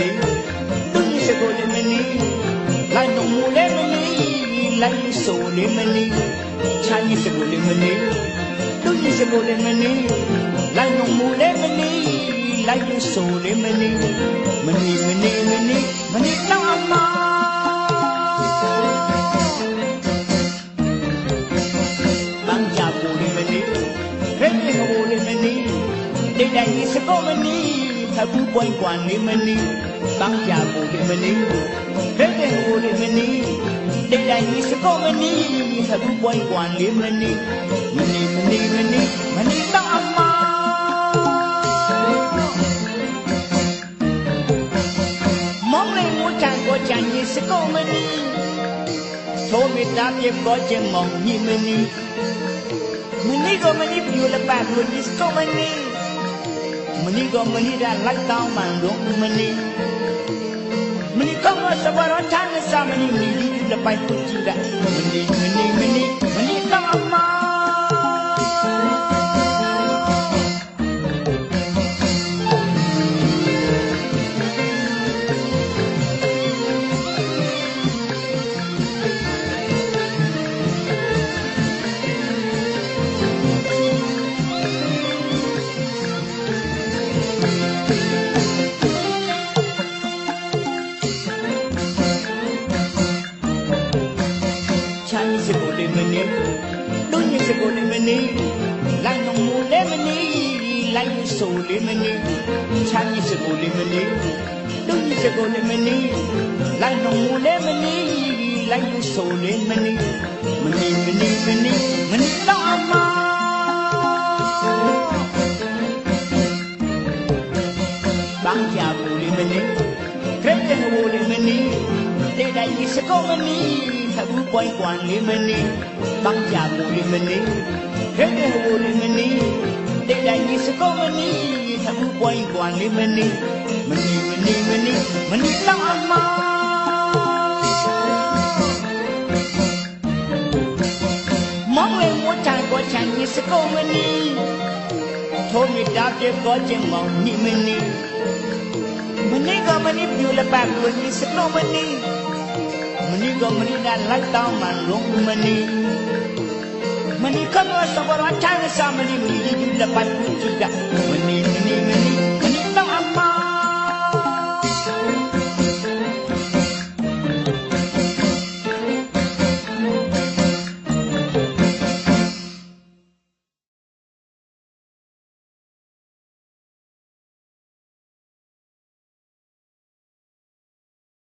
နေသူစကိုလမနီလာနုံမူလေမနီလာဆိုလေမနီချာနီစကိုလမနီသူစကိုလမနီလာနုံမူလေမနီလာဆိုလေမနီမနီမနီမနီမနီတော့မှာ Đây này sẽ có mình đi, thầm quanh quản đi mình đi တိတ်တိုင်းစကိုမနီသဘူးပွင့်ကွာလေးမနီဘန်းချပူလေးမနီခက်ကြီးဟိုလေးမနီတိတ်တိုင်းစကိုမနီသဘူးပွင့်ကွာလေးမနီမနီမနီမနီမနီတော့အမမောင်လေးမူတန်ကိုချန်ကြီးစကုံမနီထိုးမီတာပြေပေါ်ခြင်းမောင်ညီမနီမနီကိုမနီပြူလပတ်လို့ဒီစကုံမနီ မနီကိုမနီဒါလိုက်တောင်းမှန်တော့မနီမနီကောမစဝရချန်စာမနီမီဒီလပိုက်ပူကြည့်ကမနီမနီမနီ ချမ်းစကိုလေးမနေတွင်းစကိုလေးမနေလိုက်လုံးမူလေးမနေလိုက်ဆိုလေးမနေချမ်းစကိုလေးမနေ တွင်းစကိုလေးမနေလိုက်လုံးမူလေးမနေလိုက်ဆိုလေးမနေမနေမနေမနေမနေတော့မဘန်းချပူလေးမနေခရက်တဲ့ဟိုလေးမနေတဲ့တိုင်းစကိုမနေသဘူးပွိုင်းကွန်လေးမနီဘန်းကြပူလေးမနီဟဲ့ဟိုလေးမနီတိတ်တိုင်းကြီးစကောမနီသဘူးပွိုင်းကွန်လေးမနီမနီမနီမနီမနီလောက်အမမောင်လေးမွတ်တန်ကိုချန်ကြီးစကောမနီထိုးမီတာပြေကိုချင်းမောင်နီမနီမနီကမနီပြူလပတ်ကိုကြီးစကောမနီ မနီကမနီဒါလိုက်တောင်းမှလုံးမနီမနီကတော့စဘောရ